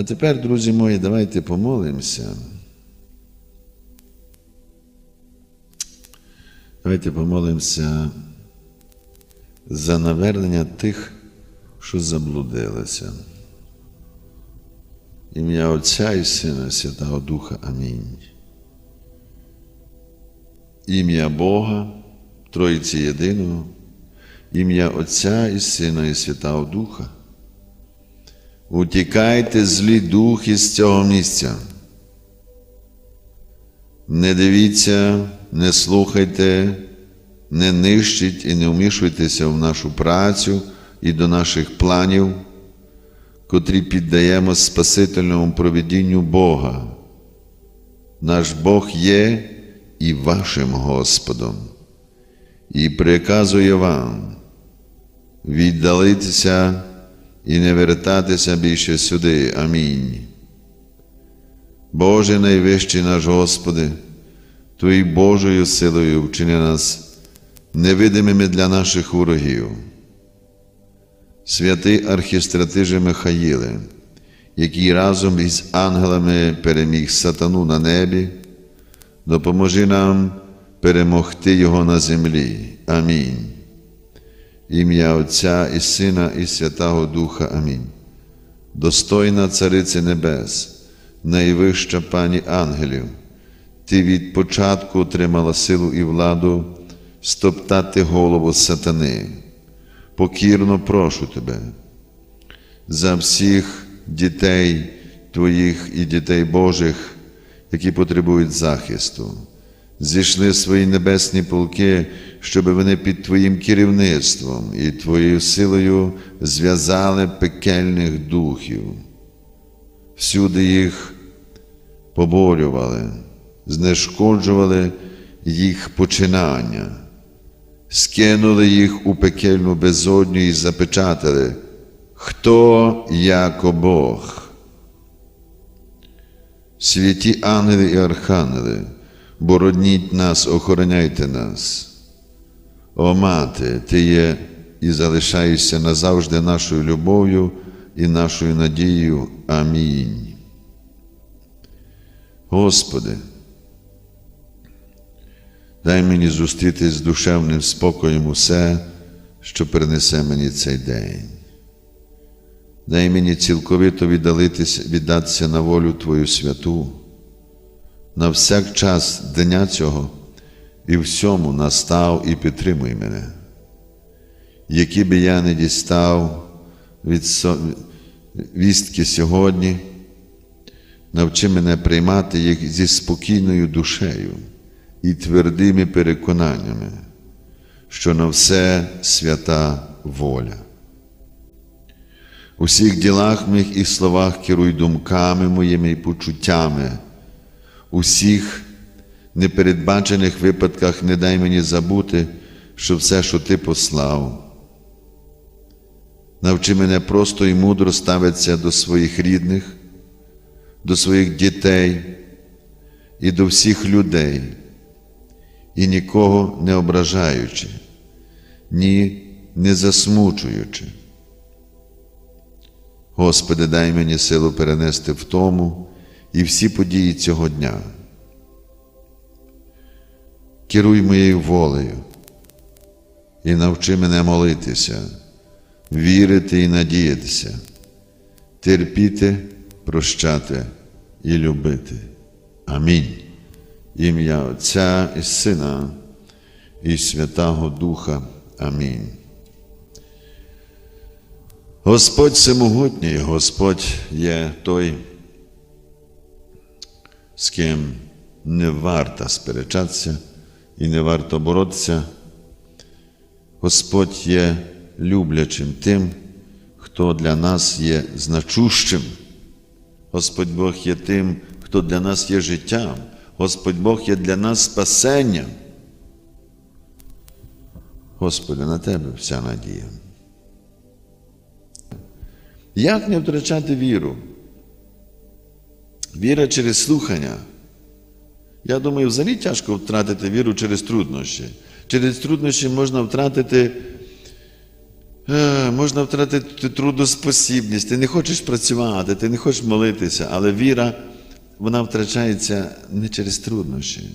А тепер, друзі мої, давайте помолимося. Давайте помолимося за навернення тих, що заблудилися. Ім'я Отця і Сина, Святого Духа. Амінь. Ім'я Бога, Троїці Єдиного, ім'я Отця і Сина, і Святого Духа. Утікайте злі духи з цього місця. Не дивіться, не слухайте, не нищіть і не вмішуйтеся в нашу працю і до наших планів, котрі піддаємо Спасительному провідінню Бога. Наш Бог є і вашим Господом, і приказує вам віддалитися і не вертатися більше сюди. Амінь. Боже найвищий наш Господи, Твоєю Божою силою вчини нас невидимими для наших ворогів. Святий архістратиже Михаїле, який разом із ангелами переміг сатану на небі, допоможи нам перемогти Його на землі. Амінь. Ім'я Отця і Сина, і Святого Духа. Амінь. Достойна Цариці Небес, найвища пані ангелів, ти від початку отримала силу і владу стоптати голову сатани. Покірно прошу тебе за всіх дітей Твоїх і дітей Божих, які потребують захисту. Зійшли свої небесні полки, щоб вони під Твоїм керівництвом і Твоєю силою зв'язали пекельних духів. Всюди їх поборювали, знешкоджували їх починання, скинули їх у пекельну безодню і запечатали, хто яко Бог. Святі ангели і архангели, бородніть нас, охороняйте нас. О мати, Ти є і залишаєшся назавжди нашою любов'ю і нашою надією. Амінь. Господи, дай мені зустрітись з душевним спокоєм усе, що принесе мені цей день. Дай мені цілковито віддатися на волю Твою святу, на всяк час дня цього і всьому настав і підтримуй мене. Які би я не дістав від вістки сьогодні, навчи мене приймати їх зі спокійною душею і твердими переконаннями, що на все свята воля. У всіх ділах моїх і словах керуй думками моїми і почуттями, у всіх непередбачених випадках не дай мені забути, що все, що ти послав. Навчи мене просто і мудро ставитися до своїх рідних, до своїх дітей і до всіх людей, і нікого не ображаючи, ні не засмучуючи. Господи, дай мені силу перенести в тому і всі події цього дня. Керуй моєю волею і навчи мене молитися, вірити і надіятися, терпіти, прощати і любити. Амінь. Ім'я Отця і Сина і Святого Духа. Амінь. Господь всемогутній, Господь є той, з ким не варто сперечатися і не варто боротися. Господь є люблячим тим, хто для нас є значущим. Господь Бог є тим, хто для нас є життям. Господь Бог є для нас спасенням. Господи, на Тебе вся надія. Як не втрачати віру? Віра через слухання. Я думаю, взагалі тяжко втратити віру через труднощі. Через труднощі можна втратити Е, Можна втратити трудоспосібність, ти не хочеш працювати, ти не хочеш молитися, але віра, вона втрачається не через труднощі.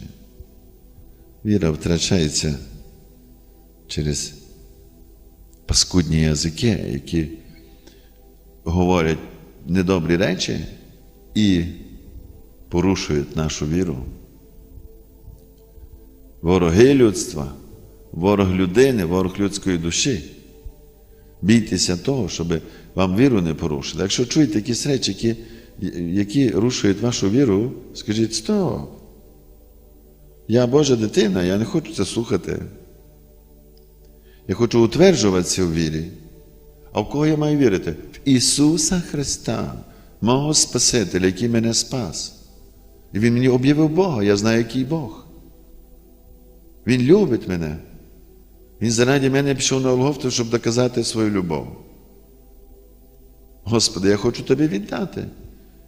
Віра втрачається через паскудні язики, які говорять недобрі речі і порушують нашу віру. Вороги людства, ворог людини, ворог людської душі. Бійтеся того, щоб вам віру не порушили. Якщо чуєте якісь речі, які, які рушують вашу віру, скажіть стоп. Я Божа дитина, я не хочу це слухати. Я хочу утверджуватися в вірі. А в кого я маю вірити? В Ісуса Христа, мого Спасителя, який мене спас. І Він мені об'явив Бога, я знаю, який Бог. Він любить мене. Він заради мене пішов на Голгофту, щоб доказати свою любов. Господи, я хочу тобі віддати.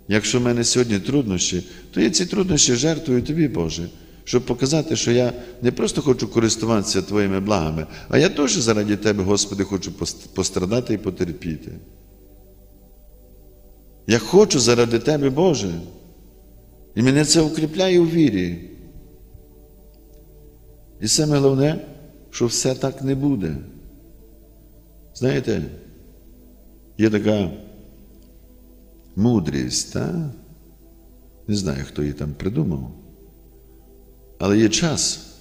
Якщо в мене сьогодні труднощі, то я ці труднощі жертвую тобі, Боже, щоб показати, що я не просто хочу користуватися Твоїми благами, а я теж заради Тебе, Господи, хочу пострадати і потерпіти. Я хочу заради Тебе, Боже. І мене це укріпляє у вірі. І саме головне, що все так не буде. Знаєте, є така мудрість, та? не знаю, хто її там придумав. Але є час,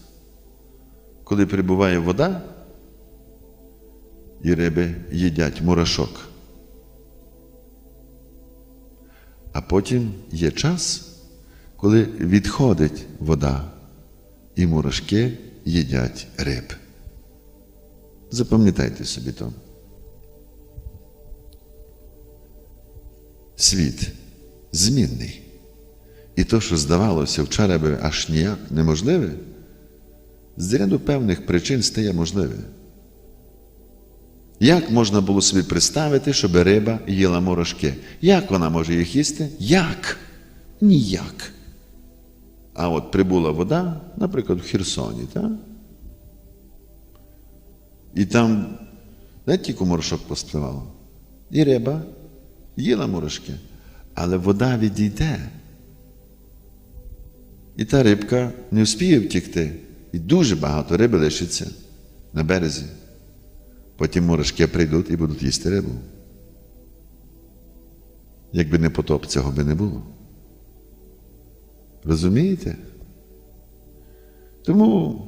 коли прибуває вода, і риби їдять мурашок. А потім є час, коли відходить вода, і мурашки їдять риб. Запам'ятайте собі то. Світ змінний. І то, що здавалося вчора би аж ніяк неможливе, з ряду певних причин стає можливе. Як можна було собі представити, щоб риба їла мурашки? Як вона може їх їсти? Як? Ніяк. А от прибула вода, наприклад, в Херсоні, так? І там, знаєте, тільки мурашок поспливало. І риба їла мурашки, але вода відійде. І та рибка не вспіє втікти. І дуже багато риби лишиться на березі. Потім мурашки прийдуть і будуть їсти рибу. Якби не потоп, цього би не було. Розумієте? Тому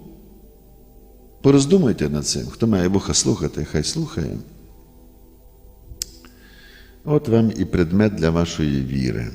пороздумайте над цим. Хто має Бога слухати, хай слухає. От вам і предмет для вашої віри.